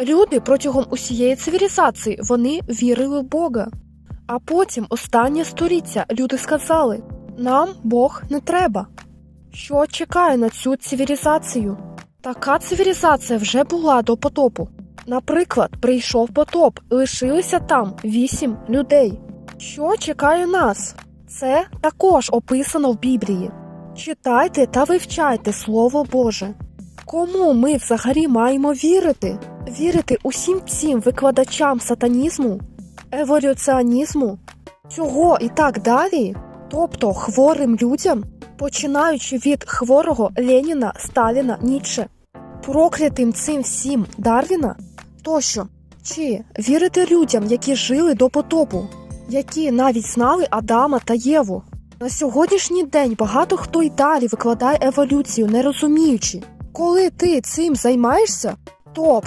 Люди протягом усієї цивілізації вони вірили в Бога. А потім останнє століття люди сказали: нам Бог не треба. Що чекає на цю цивілізацію? Така цивілізація вже була до потопу. Наприклад, прийшов потоп, лишилися там вісім людей. Що чекає нас? Це також описано в Біблії. Читайте та вивчайте Слово Боже. Кому ми взагалі маємо вірити? Вірити усім цим викладачам сатанізму, еволюціонізму, цього і так далі? Тобто хворим людям, починаючи від хворого Леніна, Сталіна, Ніцше, проклятим цим всім Дарвіна тощо. Чи вірити людям, які жили до потопу, які навіть знали Адама та Єву? На сьогоднішній день багато хто й далі викладає еволюцію, не розуміючи, коли ти цим займаєшся, то